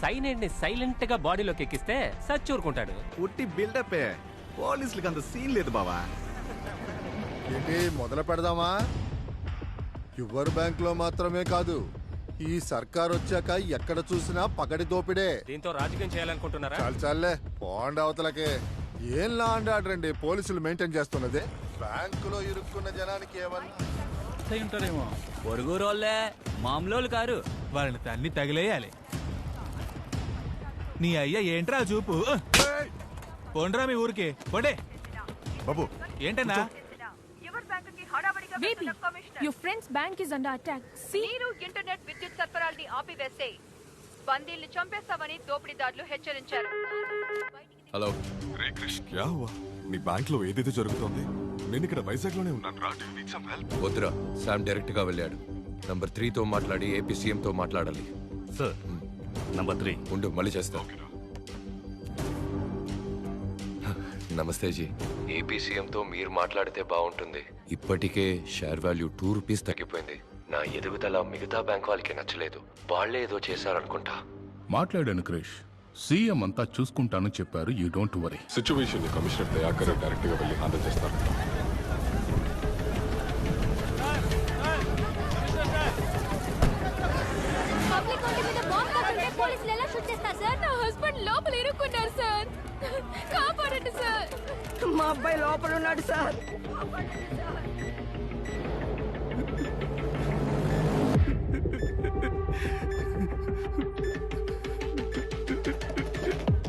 సైనైడ్ని సైలెంట్గా బాడీలోకి ఎక్కిస్తే సచ్చూరుకుంటాడు ఉట్టి బిల్డప్ పోలీసులకు అంత సీన్ లేదు బావా. ఏంటి మొదలు పెడదామా? యువర్ బ్యాంక్లో మాత్రమే కాదు ఈ సర్కార్ వచ్చాక ఎక్కడ చూసినా పగడి దోపిడే. దీంతో రాజకీయం చేయాలనుకుంటున్నారా? చాలు చాలే పోండి అవతలకే. ఏం లా అండ్ ఆర్డర్ అండి పోలీసులు మెయింటైన్ చేస్తున్నది? బ్యాంకులో ఇరుక్కున్న జనానికి ఏమన్నా? అయి ఉంటారేమో. పొరుగురోళ్ళే మామూలు కారు. వాళ్ళని తన్ని తగిలేయాలి. నీ అయ్య ఏంట్రా చూపు? పోండ్రా మీ ఊరికి. పోండే. బాబు. ఏంటన్నా? Baby your friends bank is under attack see నీరు ఇంటర్నెట్ విద్యుత్ సరఫరాల్ని ఆపివేసే బందీల్ని చంపేస్తామని దోపిడీదారులు హెచ్చరించారు. హలో. రే క్రిష్ క్యా హువా? నీ బ్యాంక్లో ఏదైతే జరుగుతోంది నేను ఇక్కడ వైజాగ్లోనే ఉన్నాను రా డూ నీడ్ సమ్ హెల్ప్ వద్దురా శామ్ డైరెక్ట్గా వెళ్ళాడు. నంబర్ త్రీ తో మాట్లాడి ఏపీ సీఎం తో మాట్లాడాలి. సార్ నంబర్ త్రీ ఉండు మళ్ళీ చేస్తా. నమస్తే జీ. ఏపీ సీఎం తో మీరు మాట్లాడితే బాగుంటుంది. ఇప్పటికే షేర్ వాల్యూ టూ రూపీస్ తగ్గిపోయింది. నా ఎదుగుదల మిగతా బ్యాంక్ వాళ్ళకి నచ్చలేదు. వాళ్ళే ఏదో చేశారనుకుంటా. మాట్లాడాను క్రిష్. సీఎం అంతా చూసుకుంటానని చెప్పారు. యూ డోంట్ వరీ సిచ్యువేషన్ని కమిషనర్ దయాకర్ డైరెక్ట్గా వెళ్ళి హ్యాండిల్ చేస్తారు లోపల ఇరుక్కున్నారు సార్. కాపాడండి సార్. మా అబ్బాయి లోపల ఉన్నాడు సార్.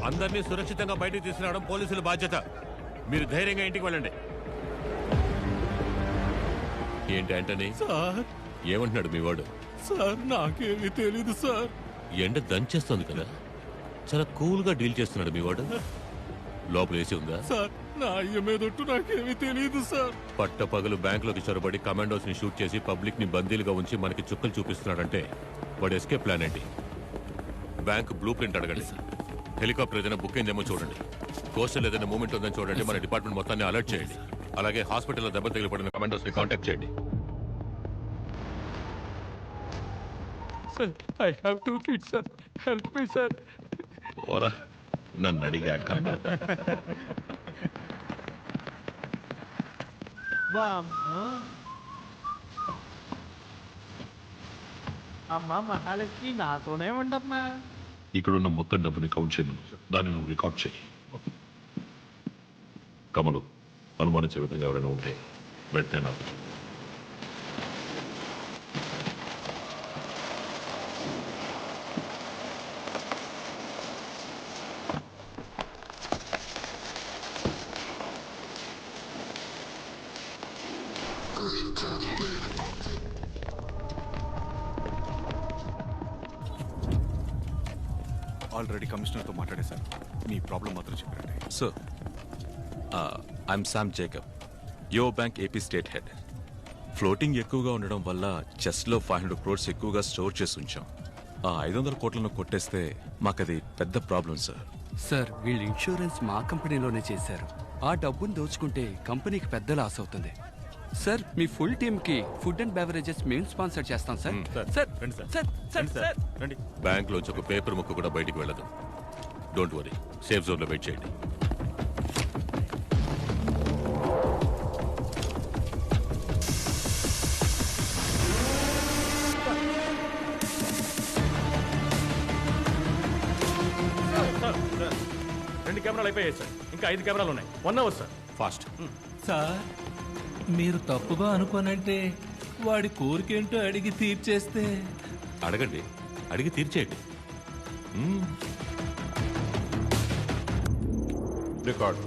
అందరినీ సురక్షితంగా బయటకు తీసుకురావడం పోలీసుల బాధ్యత. మీరు ధైర్యంగా ఇంటికి వెళ్ళండి. ఏంటి అంటని సార్. ఏమంటున్నాడు మీ వాడు? సార్ నాకేమీ తెలీదు సార్. ఎండ దంచేస్తోంది కదా. చాలా కూల్గా డీల్ చేస్తున్నాడు మీ వాడు. లోపల ఏసీ ఉందా? సార్ నా అయ్య మీదొట్టు నాకేమీ తెలియదు సార్. పట్ట పగలు బ్యాంకులోకి చొరబడి కమాండోస్ని షూట్ చేసి పబ్లిక్ని బందీలుగా ఉంచి మనకి చుక్కలు చూపిస్తున్నాడంటే వాడు ఎస్కేప్ ప్లాన్ ఏంటి? బ్యాంక్ బ్లూ ప్రింట్ అడగండి. హెలికాప్టర్ ఏదైనా బుక్ అయిందేమో చూడండి. కోస్టల్ ఏదైనా మూమెంట్ ఉందని చూడండి. మన డిపార్ట్మెంట్ మొత్తాన్ని అలర్ట్ చేయండి. అలాగే హాస్పిటల్లో దెబ్బ తగిలిపడిన కమాండోస్ని కాంటాక్ట్ చేయండి. Sir I have two kids sir help me sir ఓరా నన్ను అడిగాక అమ్మా మహాలక్ష్మి నాతోనే ఉండమ్మా. ఇక్కడున్న మొత్తం డబ్బుని కౌంట్ చేయను. దాన్ని నువ్వు రికార్డ్ చేయి. కమలు అనుమానించే విధంగా ఎవరైనా ఉంటే వెంటనే నాకు ఆల్రెడీ కమిషనర్తో మాట్లాడేశాను మీ ప్రాబ్లం మాత్రం చెప్పారండి sir I'm Sam Jacob yo bank AP state head floating ఎక్కువగా ఉండడం వల్ల చెస్ట్లో ఫైవ్ హండ్రెడ్ క్రోర్స్ ఎక్కువగా స్టోర్ చేసి ఉంచాం. ఆ ఐదు వందల కోట్లను కొట్టేస్తే మాకది పెద్ద ప్రాబ్లం సార్ సార్ వీళ్ళు ఇన్సూరెన్స్ మా కంపెనీలోనే చేశారు. ఆ డబ్బును దోచుకుంటే కంపెనీకి పెద్ద లాస్ అవుతుంది. సార్ మీ ఫుల్ టీమ్కి ఫుడ్ అండ్ బెవరేజెస్ మేము స్పాన్సర్ చేస్తాం సార్. సార్ రండి సార్. సార్ సార్ సార్ రండి. బ్యాంక్ లోంచి ఒక పేపర్ ముక్క కూడా బయటికి వెళ్ళదు. డోంట్ వరీ సేఫ్ జోన్లో వెయిట్ చేయండి. రెండు కెమెరాలు అయిపోయాయి సార్ ఇంకా ఐదు కెమెరాలు ఉన్నాయి. One hour sir fast sir మీరు తప్పుగా అనుకోనంటే వాడి కోరికేంటో అడిగి తీర్చేస్తే. అడగండి. అడిగి తీర్చేయండి. రికార్డ్.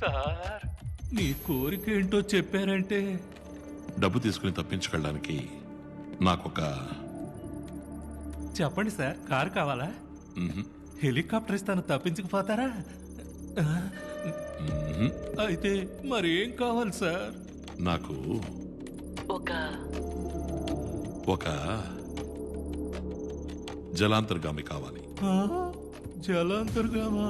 సార్ నీ కోరికేంటో చెప్పారంటే. డబ్బు తీసుకుని తప్పించుకెళ్ళడానికి నాకొక చెప్పండి సార్ కారు కావాలా? హెలికాప్టర్ ఇస్తాను తప్పించకపోతారా? అయితే మరేం కావాలి సార్? నాకు ఒక జలాంతర్గామి కావాలి. జలాంతర్గామా?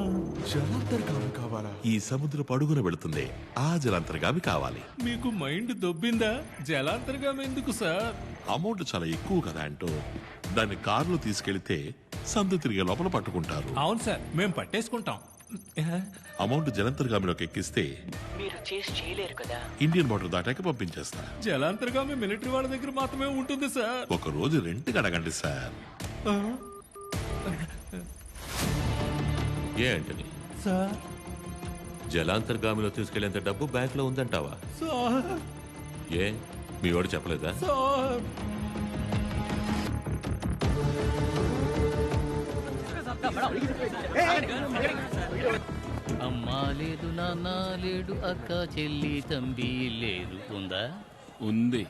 జలాంతర్గామి కావాలా? ఈ సముద్ర పడుగున వెళుతుంది. ఆ జలాంతర్గామి కావాలి. మీకు మైండ్ దొబ్బిందా? జలాంతర్గామి ఎందుకు సార్? అమౌంట్ చాలా ఎక్కువ కదా అంటూ. దాన్ని కారులో తీసుకెళ్తే సందు తిరిగే లోపల పట్టుకుంటారు. అవును సార్ మేము పట్టేసుకుంటాం. అమౌంట్ జలంతర్గామిలోకి ఎక్కిస్తే మీరు చేసి చేయలేరు కదా. ఇండియన్ బార్డర్ దాటాక పంపించేస్తా. జలాంతర్గామి మిలిటరీ వాళ్ళ దగ్గర మాత్రమే ఉంటుంది సార్. ఒక రోజు రెంట్ అడగండి సార్. ఏ అంటని సార్. జలాంతర్గామిలో తీసుకెళ్ళేంత డబ్బు బ్యాంక్లో ఉందంటావా? సార్. ఏ? మీ వాడు చెప్పలేదా? సార్. అమ్మా లేదు నాన్న లేడు అక్క చెల్లి తంబి లేదు. ఉందా? ఉంది.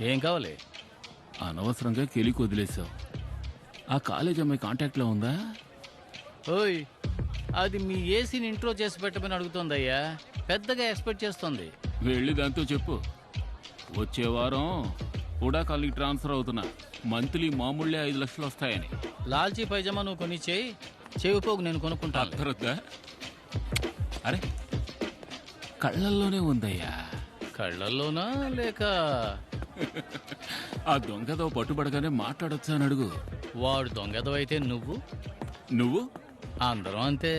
ఏం కావాలి? అనవసరంగా కెలికి వదిలేసావు. ఆ కాలేజ్ అమ్మాయి కాంటాక్ట్లో ఉందా? ఓయ్ అది మీ ఏసీని ఇంట్రో చేసి పెట్టమని అడుగుతోందయ్యా. పెద్దగా ఎక్స్పెక్ట్ చేస్తుంది. వెళ్ళి దాంతో చెప్పు. వచ్చే వారం హుడా కాలనీకి ట్రాన్స్ఫర్ అవుతున్నా. మంత్లీ మామూలే ఐదు లక్షలు వస్తాయని. లాల్చీ పైజమా నువ్వు కొని చేయి. చెవి పోగు నేను కొనుక్కుంటాను. అర్థరద్దా అరే కళ్ళల్లోనే ఉందయ్యా. కళ్ళల్లోనా? లేక ఆ దొంగతో పట్టుబడగానే మాట్లాడొచ్చా అని అడుగు. వాడు దొంగదవైతే నువ్వు? నువ్వు? అందరం అంతే.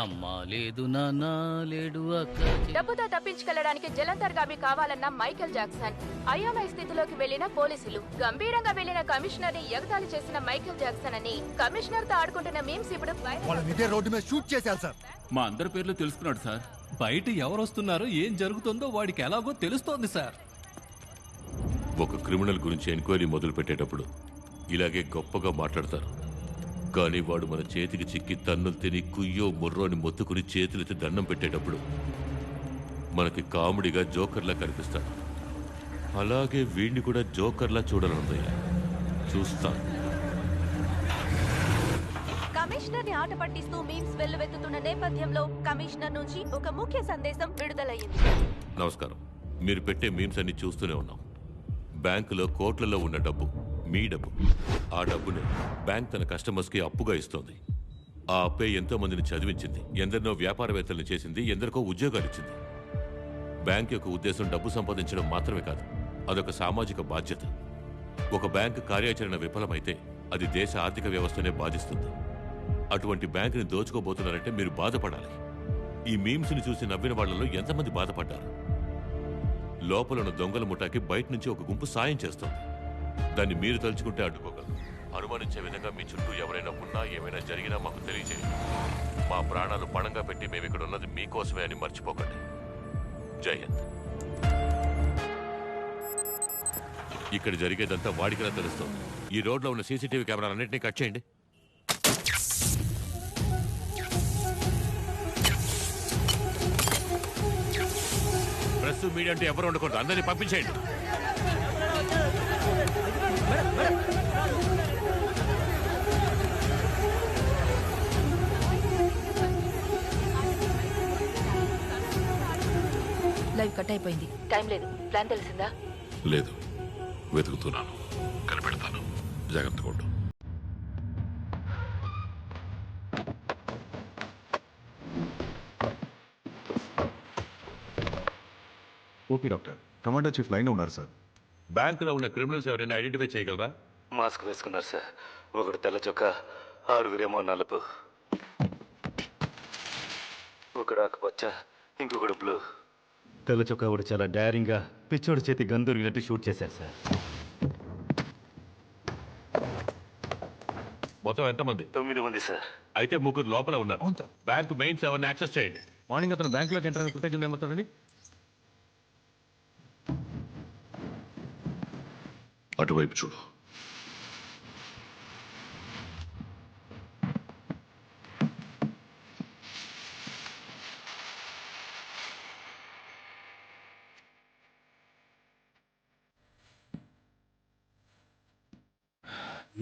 అమ్మా లేదు నాన్న లేడు అక్క డబ్బుతో తప్పించుకెళ్ళడానికి జలంతర్గామి కావాలన్న మైకేల్ జాక్సన్ అయోమయ స్థితిలోకి వెళ్ళిన పోలీసులు గంభీరంగా వెళ్ళిన కమిషనర్ని ఎగతాళి చేసిన మైకేల్ జాక్సన్ అని కమిషనర్తో ఆడుకుంటున్న మీమ్స్ ఇప్పుడు వైరల్ వాళ్ళని ఇదే రోడ్డు మీద షూట్ చేశారు సార్. మా అందరి పేర్లు తెలుసుకున్నాడు సార్. బయట ఎవరు వస్తున్నారో ఏం జరుగుతుందో వాడికి ఎలాగో తెలుస్తోంది సార్. ఒక క్రిమినల్ గురించి ఎంక్వైరీ మొదలు పెట్టేటప్పుడు ఇలాగే గొప్పగా మాట్లాడతారు. కానీ వాడు మన చేతికి చిక్కి తన్నులు తిని కుయ్యో ముర్రోని మొత్తుకుని చేతులెత్తి దండం పెట్టేటప్పుడు మనకి కామెడీగా జోకర్లా కనిపిస్తాడు. అలాగే వీడిని కూడా జోకర్లా చూడాలనుందయ్యా. చూస్తాను. కమిషనర్ని ఆట పట్టిస్తూ మీమ్స్ వెల్లువెత్తుతున్న నేపథ్యంలో కమిషనర్ నుంచి ఒక ముఖ్య సందేశం విడుదలయ్యింది. నమస్కారం. మీరు పెట్టే మీమ్స్ అన్ని చూస్తూనే ఉన్నాం. బ్యాంకులో కోట్లలో ఉన్న డబ్బు మీ డబ్బు. ఆ డబ్బుని బ్యాంక్ తన కస్టమర్స్కి అప్పుగా ఇస్తోంది. ఆ అప్పే ఎంతో మందిని చదివించింది. ఎందరినో వ్యాపారవేత్తలను చేసింది ఎందరికో ఉద్యోగాలు ఇచ్చింది. బ్యాంక్ యొక్క ఉద్దేశం డబ్బు సంపాదించడం మాత్రమే కాదు అదొక సామాజిక బాధ్యత. ఒక బ్యాంక్ కార్యాచరణ విఫలమైతే అది దేశ ఆర్థిక వ్యవస్థనే బాధిస్తుంది. అటువంటి బ్యాంకుని దోచుకోబోతున్నారంటే మీరు బాధపడాలి. ఈ మీమ్స్ని చూసి నవ్విన వాళ్ళలో ఎంతమంది బాధపడ్డారు? లోపలున్న దొంగల ముఠాకి బయట నుంచి ఒక గుంపు సాయం చేస్తుంది. దాన్ని మీరు తలుచుకుంటే అడ్డుకోగలరు అనుమానించే విధంగా మీ చుట్టూ ఎవరైనా ఉన్నా ఏమైనా జరిగినా మాకు తెలియజేయండి. మా ప్రాణాలు పణంగా పెట్టి మేము ఇక్కడ ఉన్నది మీకోసమే అని మర్చిపోకండి. జయంత్ ఇక్కడ జరిగేదంతా వాడికిలా తెలుస్తుంది. ఈ రోడ్లో ఉన్న సీసీటీవీ కెమెరాలన్నింటినీ కట్ చేయండి. ప్రెస్ మీడియా అంటే ఎవరు ఉండకూడదు. అందరినీ పంపించేయండి. లైవ్ కట్ అయిపోయింది. టైం లేదు. ప్లాన్ తెలిసిందా? లేదు. వెతుకుతున్నాను. కనిపెడతాను. జాగ్రత్తగా ఉండు. Okay doctor. Commander chief line ఉన్నారు సార్. బ్యాంకులో ఉన్న క్రిమినల్స్ ఎవరైనా ఐడెంటిఫై చేయగలరా? మాస్క్ వేసుకున్నారు సార్. ఒకడు తెల్ల చొక్కా ఆరుగురేమో నలుపు. ఒకడు ఆకుపచ్చ ఇంకొకడు బ్లూ. తెల్ల చొక్కా కూడా చాలా డైరింగ్గా పిచ్చోడి చేతి గన్ దొరికినట్టు షూట్ చేశారు సార్. మొత్తం ఎంతమంది? తొమ్మిది మంది సార్. అయితే ముగ్గురు లోపల ఉన్నారు. బ్యాంక్ మెయిన్స్ ఎవరిని యాక్సెస్ చేయండి. మార్నింగ్ అతను బ్యాంకులోకి ఎంటర్ అయిన కృతజ్ఞతలు అటువైపు చూడు.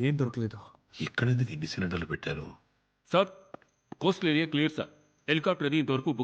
ఏం దొరకలేదు. ఎక్కడెందుకు ఇన్ని సిలిండర్లు పెట్టారు? Sir coastal area clear sir helicopter అది ఇంతవరకు